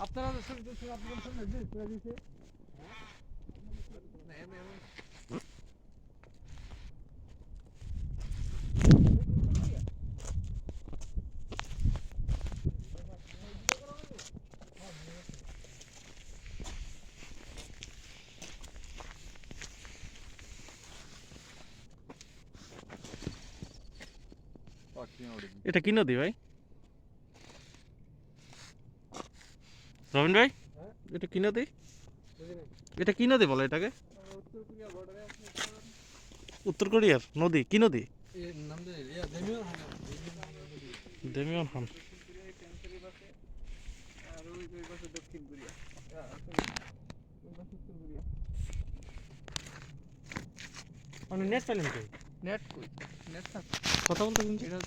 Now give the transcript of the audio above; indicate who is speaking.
Speaker 1: আপনারা
Speaker 2: এটা কি নদী ভাই। রবিন ভাই? এটা কি নদী এটা কি নদী বলে এটাকে।
Speaker 1: উত্তর
Speaker 2: কোরিয়ার নদী কি নদী ডেমিয়ন হান মানে নেট পেলেন কই
Speaker 1: নেট কই? নেট
Speaker 2: কথা বলতে কিন্তু